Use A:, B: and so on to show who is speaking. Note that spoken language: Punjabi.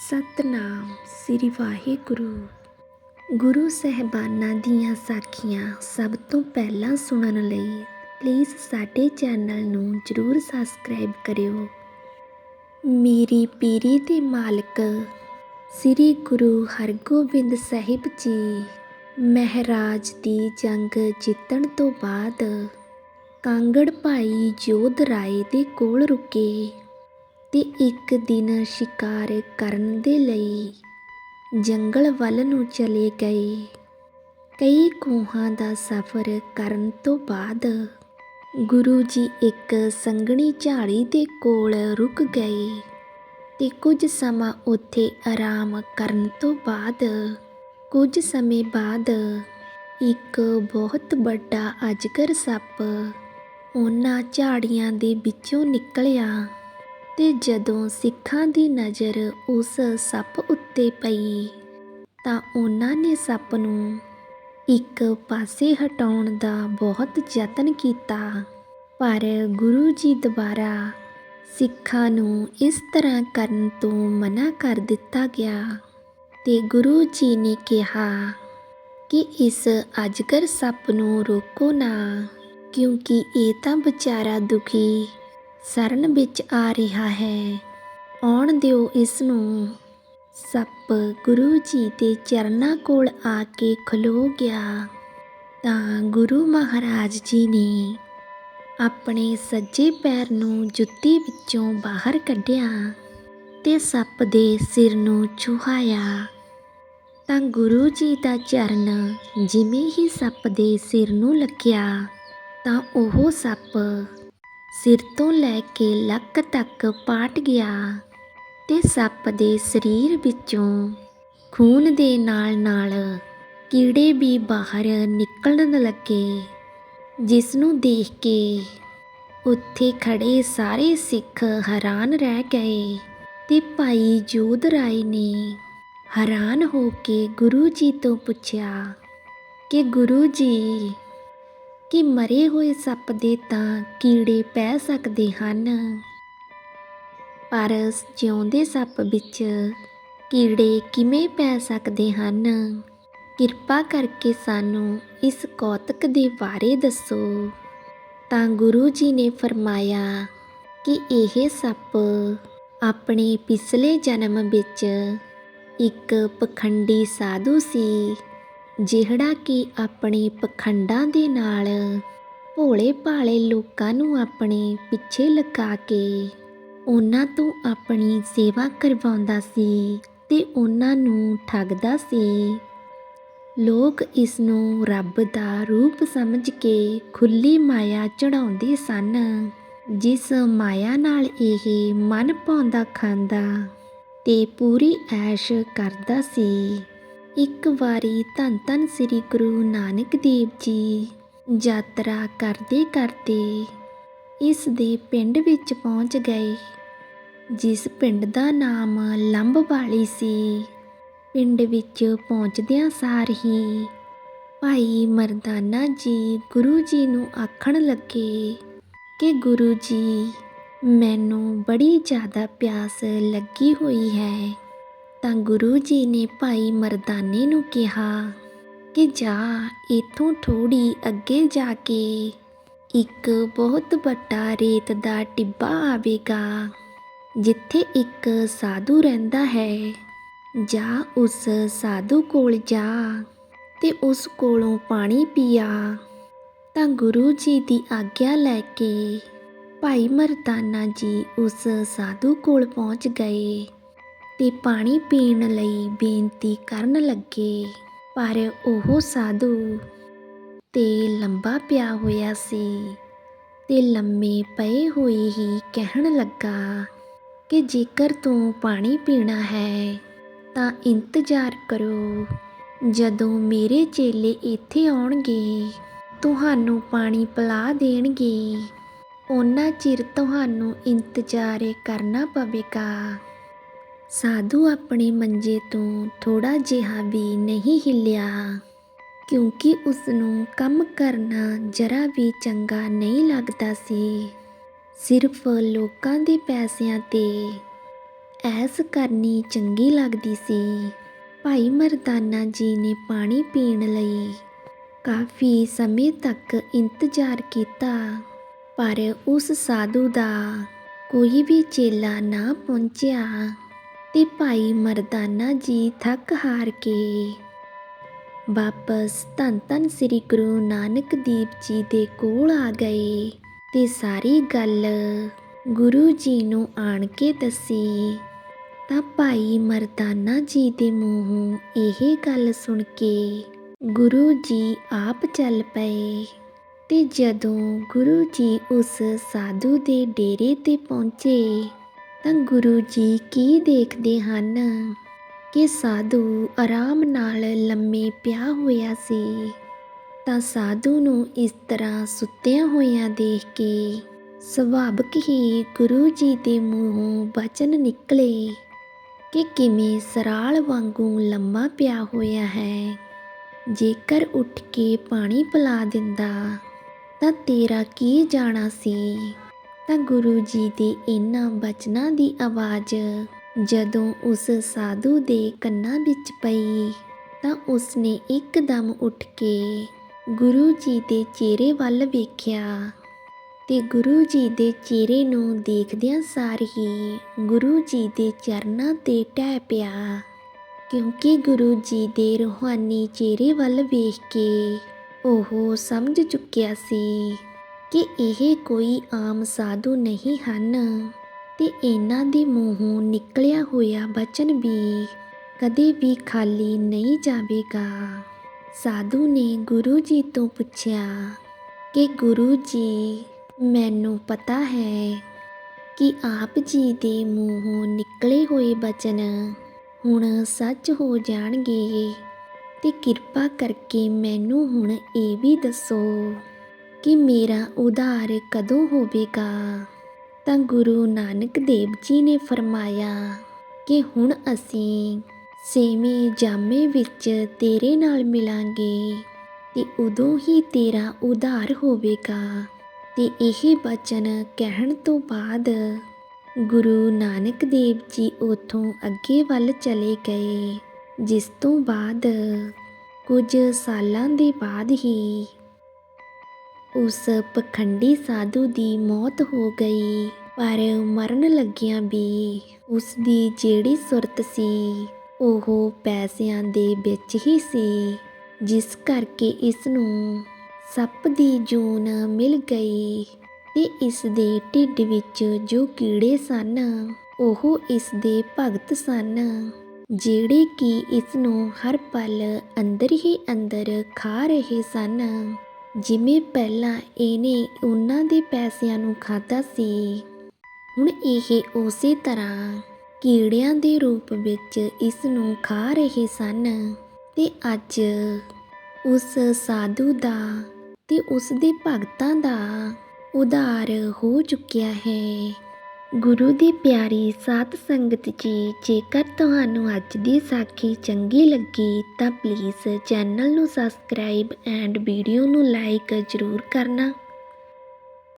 A: ਸਤਨਾਮ, ਸ੍ਰੀ ਵਾਹਿਗੁਰੂ। ਗੁਰੂ ਸਹਿਬਾਨਾਂ ਦੀਆਂ ਸਾਖੀਆਂ ਸਭ ਤੋਂ ਪਹਿਲਾਂ ਸੁਣਨ ਲਈ ਪਲੀਜ਼ ਸਾਡੇ ਚੈਨਲ ਨੂੰ ਜਰੂਰ ਸਬਸਕ੍ਰਾਈਬ ਕਰਿਓ। ਮੇਰੀ ਪੀਰੀ ਦੇ ਮਾਲਕ, ਸ੍ਰੀ ਗੁਰੂ ਹਰਗੋਬਿੰਦ ਸਾਹਿਬ ਜੀ, ਮਹਾਰਾਜ ਦੀ ਜੰਗ ਜਿੱਤਣ ਤੋਂ ਬਾਅਦ ਕਾਂਗੜ ਭਾਈ ਜੋਧ ਰਾਏ ਦੇ ਕੋਲ ਰੁਕੇ। ਤੇ ਇੱਕ ਦਿਨ ਸ਼ਿਕਾਰ ਕਰਨ ਦੇ ਲਈ ਜੰਗਲ ਵੱਲ ਨੂੰ ਚਲੇ ਗਏ। ਕਈ ਕੋਹਾਂ ਦਾ ਸਫ਼ਰ ਕਰਨ ਤੋਂ ਬਾਅਦ ਗੁਰੂ ਜੀ ਇੱਕ ਸੰਘਣੀ ਝਾੜੀ ਦੇ ਕੋਲ ਰੁਕ ਗਏ ਤੇ ਕੁਝ ਸਮਾਂ ਉੱਥੇ ਆਰਾਮ ਕਰਨ ਤੋਂ ਬਾਅਦ ਕੁਝ ਸਮੇਂ ਬਾਅਦ ਇੱਕ ਬਹੁਤ ਵੱਡਾ ਅਜਗਰ ਸੱਪ ਉਹਨਾਂ ਝਾੜੀਆਂ ਦੇ ਵਿੱਚੋਂ ਨਿਕਲਿਆ। ਤੇ ਜਦੋਂ ਸਿੱਖਾਂ ਦੀ ਨਜ਼ਰ ਉਸ ਸੱਪ ਉੱਤੇ ਪਈ, ਤਾਂ ਉਹਨਾਂ ਨੇ ਸੱਪ ਨੂੰ ਇੱਕ ਪਾਸੇ ਹਟਾਉਣ ਦਾ ਬਹੁਤ ਯਤਨ ਕੀਤਾ। ਪਰ ਗੁਰੂ ਜੀ ਦੁਬਾਰਾ ਸਿੱਖਾਂ ਨੂੰ ਇਸ ਤਰ੍ਹਾਂ ਕਰਨ ਤੋਂ ਮਨਾ ਕਰ ਦਿੱਤਾ ਗਿਆ ਤੇ ਗੁਰੂ ਜੀ ਨੇ ਕਿਹਾ ਕਿ ਇਸ ਅਜਗਰ ਸੱਪ ਨੂੰ ਰੋਕੋ ਨਾ, ਕਿਉਂਕਿ ਇਹ ਤਾਂ ਵਿਚਾਰਾ ਦੁਖੀ ਸਰਨ ਵਿੱਚ ਆ ਰਿਹਾ ਹੈ। ਆਉਣ ਦਿਓ ਇਸ ਨੂੰ। ਸੱਪ ਗੁਰੂ ਜੀ ਦੇ ਚਰਨਾਂ ਕੋਲ ਆ ਕੇ ਖਲੋ ਗਿਆ। ਤਾਂ ਗੁਰੂ ਮਹਾਰਾਜ ਜੀ ਨੇ ਆਪਣੇ ਸੱਜੇ ਪੈਰ ਨੂੰ ਜੁੱਤੀ ਵਿੱਚੋਂ ਬਾਹਰ ਕੱਢਿਆ ਤੇ ਸੱਪ ਦੇ ਸਿਰ ਨੂੰ ਛੁਹਾਇਆ। ਤਾਂ ਗੁਰੂ ਜੀ ਦਾ ਚਰਨ ਜਿਵੇਂ ਹੀ ਸੱਪ ਦੇ ਸਿਰ ਨੂੰ ਲੱਗਿਆ, ਤਾਂ ਉਹ ਸੱਪ ਸਿਰ ਤੋਂ ਲੈ ਕੇ ਲੱਕ ਤੱਕ ਪਾਟ ਗਿਆ ਤੇ ਸੱਪ ਦੇ ਸਰੀਰ ਵਿੱਚੋਂ ਖੂਨ ਦੇ ਨਾਲ-ਨਾਲ ਕੀੜੇ ਵੀ ਬਾਹਰ ਨਿਕਲਣ ਲੱਗੇ ਜਿਸ ਨੂੰ ਦੇਖ ਕੇ ਉੱਥੇ ਖੜੇ ਸਾਰੇ ਸਿੱਖ ਹੈਰਾਨ ਰਹਿ ਗਏ ਤੇ ਭਾਈ ਜੋਧ ਰਾਏ ਨੇ ਹੈਰਾਨ ਹੋ ਕੇ ਗੁਰੂ ਜੀ ਤੋਂ ਪੁੱਛਿਆ ਕਿ ਗੁਰੂ ਜੀ ਕਿ ਮਰੇ ਹੋਏ ਸੱਪ ਦੇ ਤਾਂ ਕੀੜੇ ਪੈ ਸਕਦੇ ਹਨ। ਪਰ ਜਿਉਂਦੇ ਸੱਪ ਵਿੱਚ ਕੀੜੇ ਕਿਵੇਂ ਪੈ ਸਕਦੇ ਹਨ? ਕਿਰਪਾ ਕਰਕੇ ਸਾਨੂੰ ਇਸ ਕੌਤਕ ਦੇ ਬਾਰੇ ਦੱਸੋ। ਤਾਂ ਗੁਰੂ ਜੀ ਨੇ ਫਰਮਾਇਆ ਕਿ ਇਹ ਸੱਪ ਆਪਣੇ ਪਿਛਲੇ ਜਨਮ ਵਿੱਚ ਇੱਕ ਪਖੰਡੀ ਸਾਧੂ ਸੀ। ਜਿਹੜਾ ਕਿ ਆਪਣੇ ਪਖੰਡਾਂ ਦੇ ਨਾਲ ਭੋਲੇ ਭਾਲੇ ਲੋਕਾਂ ਨੂੰ ਆਪਣੇ ਪਿੱਛੇ ਲਗਾ ਕੇ ਉਹਨਾਂ ਤੋਂ ਆਪਣੀ ਸੇਵਾ ਕਰਵਾਉਂਦਾ ਸੀ ਤੇ ਉਹਨਾਂ ਨੂੰ ਠੱਗਦਾ ਸੀ। ਲੋਕ ਇਸ ਨੂੰ ਰੱਬ ਦਾ ਰੂਪ ਸਮਝ ਕੇ ਖੁੱਲੀ ਮਾਇਆ ਚੜਾਉਂਦੇ ਸਨ, ਜਿਸ ਮਾਇਆ ਨਾਲ ਇਹ ਮਨ ਪਾਉਂਦਾ ਖਾਂਦਾ ਤੇ ਪੂਰੀ ਐਸ਼ ਕਰਦਾ ਸੀ। ਇੱਕ ਵਾਰੀ ਧੰਨ ਧੰਨ ਸ੍ਰੀ ਗੁਰੂ ਨਾਨਕ ਦੇਵ ਜੀ ਯਾਤਰਾ ਕਰਦੇ ਕਰਦੇ ਇਸ ਦੇ ਪਿੰਡ ਵਿੱਚ ਪਹੁੰਚ ਗਏ, ਜਿਸ ਪਿੰਡ ਦਾ ਨਾਮ ਲੰਬਵਾਲੀ ਸੀ। ਪਿੰਡ ਵਿੱਚ ਪਹੁੰਚਦਿਆਂ ਸਾਰ ਹੀ ਭਾਈ ਮਰਦਾਨਾ ਜੀ ਗੁਰੂ ਜੀ ਨੂੰ ਆਖਣ ਲੱਗੇ ਕਿ ਗੁਰੂ ਜੀ, ਮੈਨੂੰ ਬੜੀ ਜ਼ਿਆਦਾ ਪਿਆਸ ਲੱਗੀ ਹੋਈ ਹੈ। ਤਾਂ ਗੁਰੂ ਜੀ ਨੇ ਭਾਈ ਮਰਦਾਨੇ ਨੂੰ ਕਿਹਾ ਕਿ ਜਾ, ਇਥੋਂ ਥੋੜੀ ਅੱਗੇ ਜਾ ਕੇ ਇੱਕ ਬਹੁਤ ਵੱਡਾ ਰੇਤ ਦਾ ਟਿੱਬਾ ਆਵੇਗਾ, ਜਿੱਥੇ ਇੱਕ ਸਾਧੂ ਰਹਿੰਦਾ ਹੈ। ਜਾ ਉਸ ਸਾਧੂ ਕੋਲ ਜਾ ਤੇ ਉਸ ਕੋਲੋਂ ਪਾਣੀ ਪੀਆ। ਤਾਂ ਗੁਰੂ ਜੀ ਦੀ ਆਗਿਆ ਲੈ ਕੇ ਭਾਈ ਮਰਦਾਨਾ ਜੀ ਉਸ ਸਾਧੂ ਕੋਲ ਪਹੁੰਚ ਗਏ। ਤੇ ਪਾਣੀ ਪੀਣ ਲਈ ਬੇਨਤੀ ਕਰਨ ਲੱਗੇ, ਪਰ ਉਹ ਸਾਧੂ ਤੇ ਲੰਬਾ ਪਿਆ ਹੋਇਆ ਸੀ ਤੇ ਲੰਮੇ ਪਏ ਹੋਏ ਹੀ ਕਹਿਣ ਲੱਗਾ ਕਿ ਜੇਕਰ ਤੂੰ ਪਾਣੀ ਪੀਣਾ ਹੈ ਤਾਂ ਇੰਤਜ਼ਾਰ ਕਰੋ, ਜਦੋਂ ਮੇਰੇ ਚੇਲੇ ਇੱਥੇ ਆਉਣਗੇ, ਤੁਹਾਨੂੰ ਪਾਣੀ ਪਿਲਾ ਦੇਣਗੇ। ਉਹਨਾਂ ਚਿਰ ਤੁਹਾਨੂੰ ਇੰਤਜ਼ਾਰ ਕਰਨਾ ਪਵੇਗਾ। ਸਾਧੂ ਆਪਣੇ ਮੰਜੇ ਤੋਂ ਥੋੜਾ ਜਿਹਾ ਵੀ ਨਹੀਂ ਹਿੱਲਿਆ, ਕਿਉਂਕਿ ਉਸ ਨੂੰ ਕੰਮ ਕਰਨਾ ਜਰਾ ਵੀ ਚੰਗਾ ਨਹੀਂ ਲੱਗਦਾ ਸੀ। ਸਿਰਫ ਲੋਕਾਂ ਦੇ ਪੈਸਿਆਂ ਤੇ ਐਸ ਕਰਨੀ ਚੰਗੀ ਲੱਗਦੀ ਸੀ। ਭਾਈ ਮਰਦਾਨਾ ਜੀ ਨੇ ਪਾਣੀ ਪੀਣ ਲਈ ਕਾਫੀ ਸਮੇਂ ਤੱਕ ਇੰਤਜ਼ਾਰ ਕੀਤਾ, ਪਰ ਉਸ ਸਾਧੂ ਦਾ ਕੋਈ ਵੀ ਚੇਲਾ ਨਾ ਪਹੁੰਚਿਆ। ਤੇ ਭਾਈ ਮਰਦਾਨਾ ਜੀ ਥੱਕ ਹਾਰ ਕੇ। ਵਾਪਸ ਧੰਨ ਧੰਨ ਸ੍ਰੀ ਗੁਰੂ ਨਾਨਕ ਦੇਵ ਜੀ ਦੇ ਕੋਲ ਆ ਗਏ ਤੇ ਸਾਰੀ ਗੱਲ ਗੁਰੂ ਜੀ ਨੂੰ ਆਣ ਕੇ ਦੱਸੀ। ਤਾਂ ਭਾਈ ਮਰਦਾਨਾ ਜੀ ਦੇ ਮੂੰਹੋਂ ਇਹ ਗੱਲ ਸੁਣ ਕੇ ਗੁਰੂ ਜੀ ਆਪ ਚੱਲ ਪਏ ਤੇ ਜਦੋਂ ਗੁਰੂ ਜੀ ਉਸ ਸਾਧੂ ਦੇ ਡੇਰੇ ਤੇ ਪਹੁੰਚੇ ਤਾਂ ਗੁਰੂ ਜੀ ਕੀ ਦੇਖਦੇ ਹਨ ਕਿ ਸਾਧੂ ਆਰਾਮ ਨਾਲ ਲੰਮੇ ਪਿਆ ਹੋਇਆ ਸੀ? ਤਾਂ ਸਾਧੂ ਨੂੰ ਇਸ ਤਰ੍ਹਾਂ ਸੁੱਤਿਆਂ ਹੋਇਆਂ ਦੇਖ ਕੇ ਸੁਭਾਵਿਕ ਹੀ ਗੁਰੂ ਜੀ ਦੇ ਮੂੰਹੋਂ ਬਚਨ ਨਿਕਲੇ ਕਿ ਕਿਵੇਂ ਸਰਾਲ ਵਾਂਗੂ ਲੰਮਾ ਪਿਆ ਹੋਇਆ ਹੈ। ਜੇਕਰ ਉੱਠ ਕੇ ਪਾਣੀ ਪਿਲਾ ਦਿੰਦਾ ਤਾਂ ਤੇਰਾ ਕੀ ਜਾਣਾ ਸੀ? ਤਾਂ ਗੁਰੂ ਜੀ ਦੇ ਇਹਨਾਂ ਬਚਨਾਂ ਦੀ ਆਵਾਜ਼ ਜਦੋਂ ਉਸ ਸਾਧੂ ਦੇ ਕੰਨਾਂ ਵਿੱਚ ਪਈ, ਤਾਂ ਉਸਨੇ ਇੱਕਦਮ ਉੱਠ ਕੇ ਗੁਰੂ ਜੀ ਦੇ ਚਿਹਰੇ ਵੱਲ ਵੇਖਿਆ ਤੇ ਗੁਰੂ ਜੀ ਦੇ ਚਿਹਰੇ ਨੂੰ ਦੇਖਦਿਆਂ ਸਾਰ ਹੀ ਗੁਰੂ ਜੀ ਦੇ ਚਰਨਾਂ ਤੇ ਟਹਿ ਪਿਆ। ਕਿਉਂਕਿ ਗੁਰੂ ਜੀ ਦੇ ਰੂਹਾਨੀ ਚਿਹਰੇ ਵੱਲ ਵੇਖ ਕੇ ਉਹ ਸਮਝ ਚੁੱਕਿਆ ਸੀ ਕਿ ਇਹ ਕੋਈ ਆਮ ਸਾਧੂ ਨਹੀਂ ਹਨ। ਤੇ ਇਹਨਾਂ ਦੇ ਮੂੰਹੋਂ ਨਿਕਲਿਆ ਹੋਇਆ ਬਚਨ ਵੀ ਕਦੇ ਵੀ ਖਾਲੀ ਨਹੀਂ ਜਾਵੇਗਾ। ਸਾਧੂ ਨੇ ਗੁਰੂ ਜੀ ਤੋਂ ਪੁੱਛਿਆ ਕਿ ਗੁਰੂ ਜੀ, ਮੈਨੂੰ ਪਤਾ ਹੈ ਕਿ ਆਪ ਜੀ ਦੇ ਮੂੰਹੋਂ ਨਿਕਲੇ ਹੋਏ ਬਚਨ ਹੁਣ ਸੱਚ ਹੋ ਜਾਣਗੇ। ਤੇ ਕਿਰਪਾ ਕਰਕੇ ਮੈਨੂੰ ਹੁਣ ਇਹ ਵੀ ਦੱਸੋ। ਕਿ ਮੇਰਾ ਉਧਾਰ ਕਦੋਂ ਹੋਵੇਗਾ? ਤਾਂ ਗੁਰੂ ਨਾਨਕ ਦੇਵ ਜੀ ਨੇ ਫਰਮਾਇਆ ਕਿ ਹੁਣ ਅਸੀਂ ਸੇਵੇਂ ਜਾਮੇ ਵਿੱਚ ਤੇਰੇ ਨਾਲ ਮਿਲਾਂਗੇ ਤੇ ਉਦੋਂ ਹੀ ਤੇਰਾ ਉਧਾਰ ਹੋਵੇਗਾ। ਤੇ ਇਹ ਬਚਨ ਕਹਿਣ ਤੋਂ ਬਾਅਦ ਗੁਰੂ ਨਾਨਕ ਦੇਵ ਜੀ ਉਥੋਂ ਅੱਗੇ ਵੱਲ ਚਲੇ ਗਏ, ਜਿਸ ਤੋਂ ਬਾਅਦ ਕੁਝ ਸਾਲਾਂ ਦੇ ਬਾਅਦ ਹੀ ਉਸ ਪਖੰਡੀ ਸਾਧੂ ਦੀ ਮੌਤ ਹੋ ਗਈ, ਪਰ ਮਰਨ ਲੱਗਿਆਂ ਵੀ ਉਸ ਦੀ ਜਿਹੜੀ ਸੁਰਤ ਸੀ, ਉਹ ਪੈਸਿਆਂ ਦੇ ਵਿੱਚ ਹੀ ਸੀ, ਜਿਸ ਕਰਕੇ ਇਸ ਨੂੰ ਸੱਪ ਦੀ ਜੂਨ ਮਿਲ ਗਈ ਤੇ ਇਸ ਦੇ ਢਿੱਡ ਵਿੱਚ ਜੋ ਕੀੜੇ ਸਨ, ਉਹ ਇਸ ਦੇ ਭਗਤ ਸਨ, ਜਿਹੜੇ ਕਿ ਇਸ ਨੂੰ ਹਰ ਪਲ ਅੰਦਰ ਹੀ ਅੰਦਰ ਖਾ ਰਹੇ ਸਨ। ਜਿਵੇਂ ਪਹਿਲਾਂ ਇਹਨੇ ਉਹਨਾਂ ਦੇ ਪੈਸਿਆਂ ਨੂੰ ਖਾਧਾ ਸੀ, ਹੁਣ ਇਹ ਉਸੇ ਤਰ੍ਹਾਂ ਕੀੜਿਆਂ ਦੇ ਰੂਪ ਵਿੱਚ ਇਸ ਨੂੰ ਖਾ ਰਹੇ ਸਨ ਤੇ ਅੱਜ ਉਸ ਸਾਧੂ ਦਾ ਤੇ ਉਸ ਦੇ ਭਗਤਾਂ ਦਾ ਉਧਾਰ ਹੋ ਚੁੱਕਿਆ ਹੈ। ਗੁਰੂ ਦੀ ਪਿਆਰੀ ਸਾਧ ਸੰਗਤ ਜੀ, ਜੇਕਰ ਤੁਹਾਨੂੰ ਅੱਜ ਦੀ ਸਾਖੀ ਚੰਗੀ ਲੱਗੀ ਤਾਂ ਪਲੀਜ਼ ਚੈਨਲ ਨੂੰ ਸਬਸਕ੍ਰਾਈਬ ਐਂਡ ਵੀਡੀਓ ਨੂੰ ਲਾਈਕ ਜ਼ਰੂਰ ਕਰਨਾ।